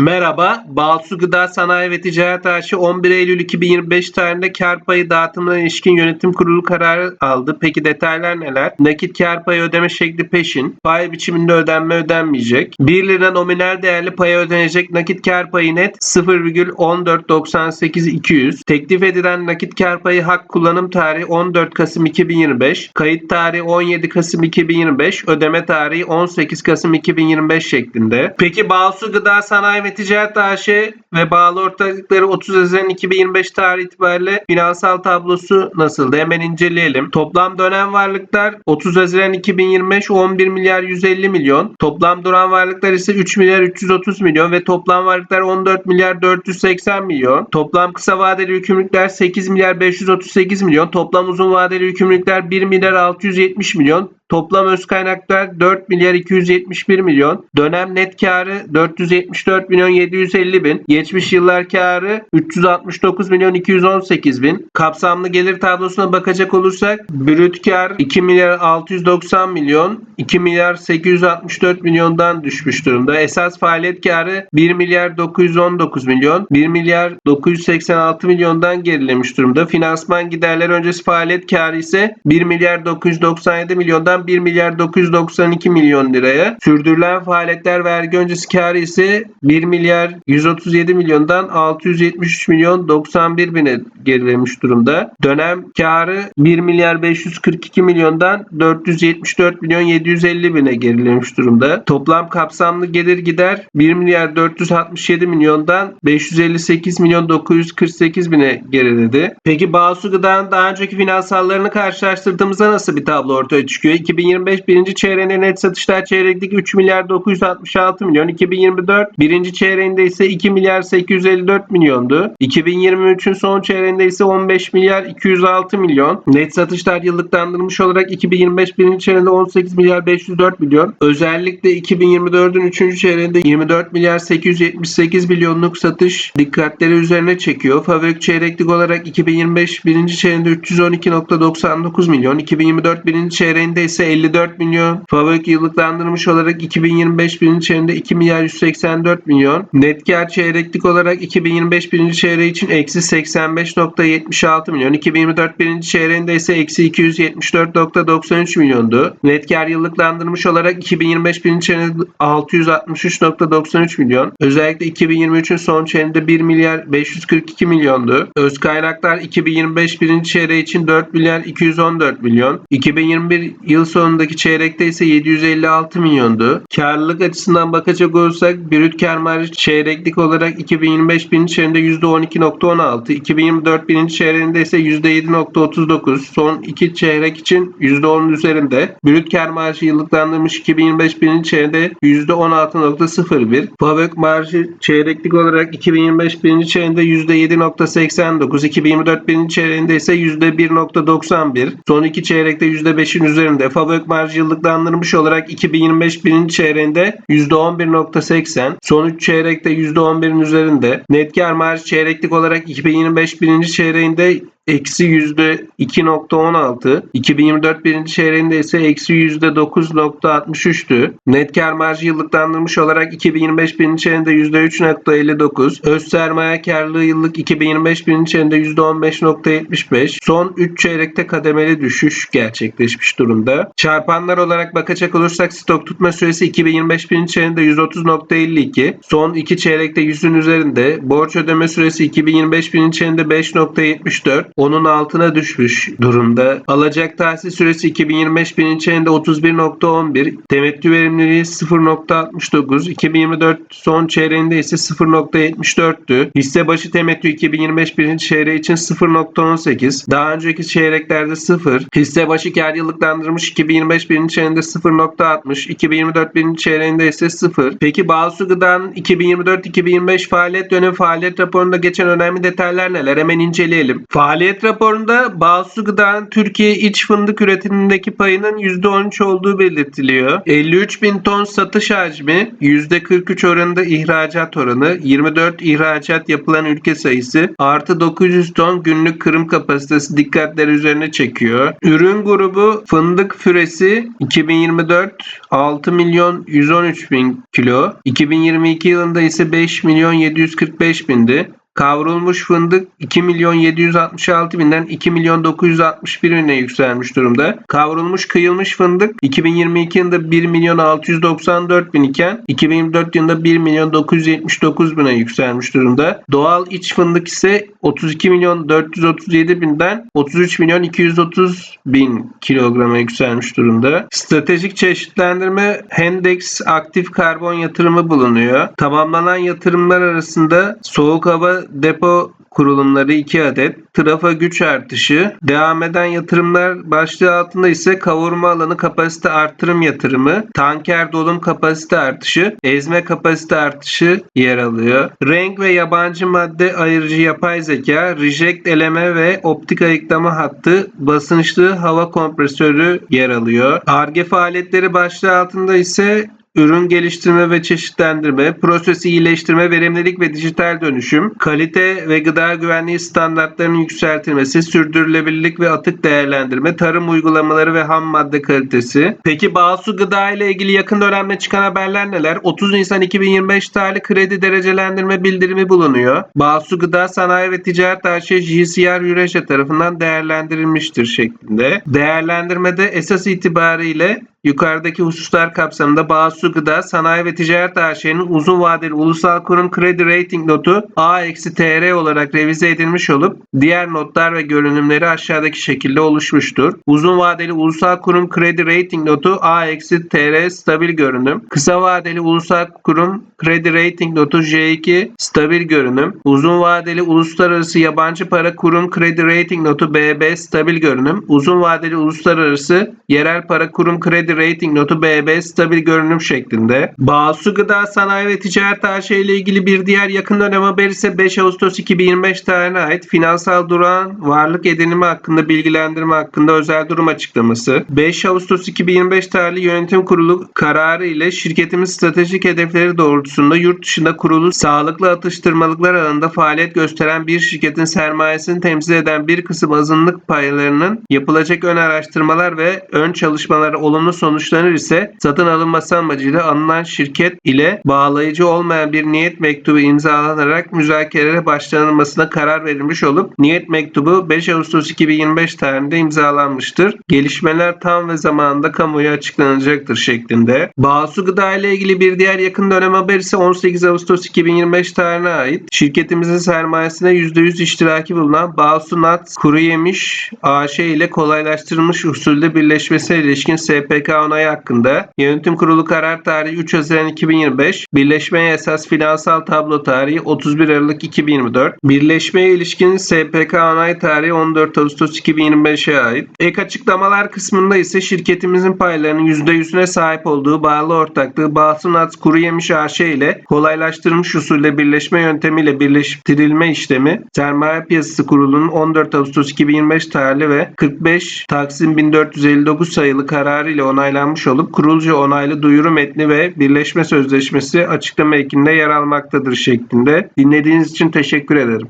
Merhaba, Balsu Gıda Sanayi ve Ticaret AŞ 11 Eylül 2025 tarihinde kar payı dağıtımına ilişkin yönetim kurulu kararı aldı. Peki detaylar neler? Nakit kar payı ödeme şekli peşin. Pay biçiminde ödenme ödenmeyecek. 1 lira nominal değerli paya ödenecek nakit kar payı net 0,1498200. Teklif edilen nakit kar payı hak kullanım tarihi 14 Kasım 2025. Kayıt tarihi 17 Kasım 2025. Ödeme tarihi 18 Kasım 2025 şeklinde. Peki Balsu Gıda Sanayi ve Ticaret AŞ ve bağlı ortaklıkları 30 Haziran 2025 tarihi itibariyle finansal tablosu nasıldı? Hemen inceleyelim. Toplam dönem varlıklar 30 Haziran 2025 11 milyar 150 milyon. Toplam duran varlıklar ise 3 milyar 330 milyon ve toplam varlıklar 14 milyar 480 milyon. Toplam kısa vadeli yükümlülükler 8 milyar 538 milyon. Toplam uzun vadeli yükümlülükler 1 milyar 670 milyon. Toplam öz kaynaklar 4 milyar 271 milyon. Dönem net karı 474 milyon 750 bin. Geçmiş yıllar karı 369 milyon 218 bin. Kapsamlı gelir tablosuna bakacak olursak brüt kar 2 milyar 690 milyon 2 milyar 864 milyondan düşmüş durumda. Esas faaliyet karı 1 milyar 919 milyon 1 milyar 986 milyondan gerilemiş durumda. Finansman giderleri öncesi faaliyet karı ise 1 milyar 997 milyondan 1 milyar 992 milyon liraya. Sürdürülen faaliyetler vergi öncesi karı ise 1 milyar 137 milyondan 673 milyon 91 bine gerilemiş durumda. Dönem karı 1 milyar 542 milyondan 474 milyon 750 bine gerilemiş durumda. Toplam kapsamlı gelir gider 1 milyar 467 milyondan 558 milyon 948 bine geriledi. Peki Bağsu Gıda'nın daha önceki finansallarını karşılaştırdığımızda nasıl bir tablo ortaya çıkıyor? 2025 birinci çeyreğinde net satışlar çeyreklik 3 milyar 966 milyon. 2024 birinci çeyreğinde ise 2 milyar 854 milyondu. 2023'ün son çeyreğinde ise 15 milyar 206 milyon. Net satışlar yıllıklandırılmış olarak 2025 birinci çeyreğinde 18 milyar 504 milyon. Özellikle 2024'ün 3. çeyreğinde 24 milyar 878 milyonluk satış dikkatleri üzerine çekiyor. Fabrik çeyreklik olarak 2025 birinci çeyreğinde 312.99 milyon. 2024 birinci çeyreğinde ise 54 milyon. Fabrik yıllıklandırılmış olarak 2025 birinci çeyreğinde 2 milyar 184 milyon. Net kar çeyreklik olarak 2025 birinci çeyreği için eksi 85.76 milyon. 2024 birinci çeyreğinde ise eksi 274.93 milyondu. Net kar yıllıklandırılmış olarak 2025 birinci çeyreğinde 663.93 milyon. Özellikle 2023'ün son çeyreğinde 1 milyar 542 milyondu. Öz kaynaklar 2025 birinci çeyreği için 4 milyar 214 milyon. 2021 yıl sonundaki çeyrekte ise 756 milyondu. Karlılık açısından bakacak olursak brüt kar marjı çeyreklik olarak 2025 birinci çeyreğinde %12.16, 2024 birinci çeyreğinde ise %7.39, son iki çeyrek için %10'un üzerinde. Brüt kar marjı yıllıklandırmış 2025 birinci çeyreğinde %16.01. Fabrik marjı çeyreklik olarak 2025 birinci çeyreğinde %7.89, 2024 birinci çeyreğinde ise %1.91. Son iki çeyrekte %5'in üzerinde. Fabrik marjı yıllıklandırmış olarak 2025 birinci çeyreğinde %11.80. Son 3 çeyrekte %11'in üzerinde. Net kar marjı çeyreklik olarak 2025 birinci çeyreğinde eksi yüzde 2.16. 2024 birinci çeyreğinde ise eksi yüzde 9.63'tü. Net kar marjı yıllıklandırmış olarak 2025 birinci çeyreğinde yüzde 3.59. Öz sermaye karlılığı yıllık 2025 birinci çeyreğinde yüzde 15.75. Son 3 çeyrekte kademeli düşüş gerçekleşmiş durumda. Çarpanlar olarak bakacak olursak stok tutma süresi 2025 birinci çeyreğinde 130.52. Son 2 çeyrekte 100'ün üzerinde. Borç ödeme süresi 2025 birinci çeyreğinde 5.74 onun altına düşmüş durumda. Alacak tahsil süresi 2025 birinci çeyreğinde 31.11, temettü verimliliği 0.69, 2024 son çeyreğinde ise 0.74'tü. Hisse başı temettü 2025 birinci çeyreği için 0.18, daha önceki çeyreklerde 0. Hisse başı kar yıllıklandırmış 2025 birinci çeyreğinde 0.60, 2024 birinci çeyreğinde ise 0. Peki Bağsu Gıda'nın 2024-2025 faaliyet dönemi faaliyet raporunda geçen önemli detaylar neler? Hemen inceleyelim. Faaliyet Faaliyet raporunda Bağsu Gıda'nın Türkiye iç fındık üretimindeki payının %13 olduğu belirtiliyor. 53 bin ton satış hacmi, %43 oranında ihracat oranı, 24 ihracat yapılan ülke sayısı, artı 900 ton günlük kırım kapasitesi dikkatleri üzerine çekiyor. Ürün grubu fındık füresi 2024 6 milyon 113 bin kilo, 2022 yılında ise 5 milyon 745 bindi. Kavrulmuş fındık 2 milyon 766 binden 2 milyon 961 bine yükselmiş durumda. Kavrulmuş kıyılmış fındık 2022 yılında 1 milyon 694 bin iken 2024 yılında 1 milyon 979 bine yükselmiş durumda. Doğal iç fındık ise 32 milyon 437 binden 33 milyon 230 bin kilograma yükselmiş durumda. Stratejik çeşitlendirme Hendex aktif karbon yatırımı bulunuyor. Tamamlanan yatırımlar arasında soğuk hava depo kurulumları 2 adet, trafa güç artışı, devam eden yatırımlar başlığı altında ise kavurma alanı kapasite artırım yatırımı, tanker dolum kapasite artışı, ezme kapasite artışı yer alıyor. Renk ve yabancı madde ayırıcı yapay zeka, reject eleme ve optik ayıklama hattı, basınçlı hava kompresörü yer alıyor. ARGE faaliyetleri başlığı altında ise ürün geliştirme ve çeşitlendirme, proses iyileştirme, verimlilik ve dijital dönüşüm, kalite ve gıda güvenliği standartlarının yükseltilmesi, sürdürülebilirlik ve atık değerlendirme, tarım uygulamaları ve ham madde kalitesi. Peki Bağsu Gıda ile ilgili yakın dönemde çıkan haberler neler? 30 Nisan 2025 tarihli kredi derecelendirme bildirimi bulunuyor. Bağsu Gıda Sanayi ve Ticaret AŞ JCR Yüreşe tarafından değerlendirilmiştir şeklinde. Değerlendirmede esas itibariyle Yukarıdaki hususlar kapsamında Bağsu Gıda Sanayi ve Ticaret AŞ'nin uzun vadeli ulusal kurum kredi rating notu A-TR olarak revize edilmiş olup diğer notlar ve görünümleri aşağıdaki şekilde oluşmuştur. Uzun vadeli ulusal kurum kredi rating notu A-TR stabil görünüm. Kısa vadeli ulusal kurum kredi rating notu J2 stabil görünüm. Uzun vadeli uluslararası yabancı para kurum kredi rating notu BB stabil görünüm. Uzun vadeli uluslararası yerel para kurum kredi rating notu BB stabil görünüm şeklinde. Bağsu Gıda Sanayi ve Ticaret AŞ ile ilgili bir diğer yakın dönem haberi ise 5 Ağustos 2025 tarihine ait finansal durağın varlık edinimi hakkında bilgilendirme hakkında özel durum açıklaması. 5 Ağustos 2025 tarihli yönetim kurulu kararı ile şirketimin stratejik hedefleri doğrultusunda yurt dışında kurulu sağlıklı atıştırmalıklar alanında faaliyet gösteren bir şirketin sermayesini temsil eden bir kısım azınlık paylarının yapılacak ön araştırmalar ve ön çalışmalara olumlu sonuçlanır ise satın alınması amacıyla alınan şirket ile bağlayıcı olmayan bir niyet mektubu imzalanarak müzakerelere başlanılmasına karar verilmiş olup niyet mektubu 5 Ağustos 2025 tarihinde imzalanmıştır. Gelişmeler tam ve zamanında kamuoyu açıklanacaktır şeklinde. Bağsu Gıda ile ilgili bir diğer yakın dönem haberi ise 18 Ağustos 2025 tarihine ait. Şirketimizin sermayesine %100 iştiraki bulunan Bağsu Nat Kuru Yemiş AŞ ile kolaylaştırılmış usulde birleşmesine ilişkin SPK onayı hakkında yönetim kurulu karar tarihi 3 Haziran 2025, birleşmeye esas finansal tablo tarihi 31 Aralık 2024, birleşmeye ilişkin SPK onay tarihi 14 Ağustos 2025'e ait. Ek açıklamalar kısmında ise şirketimizin paylarının %100'üne sahip olduğu bağlı ortaklığı Bağsu Nat Kuru Yemiş AŞ ile kolaylaştırılmış usulde birleşme yöntemiyle birleştirilme işlemi Sermaye Piyasası Kurulu'nun 14 Ağustos 2025 tarihli ve 45 Taksim 1459 sayılı kararı ile onaylanmış olup kurulca onaylı duyuru metni ve birleşme sözleşmesi açıklama ekinde yer almaktadır şeklinde. Dinlediğiniz için teşekkür ederim.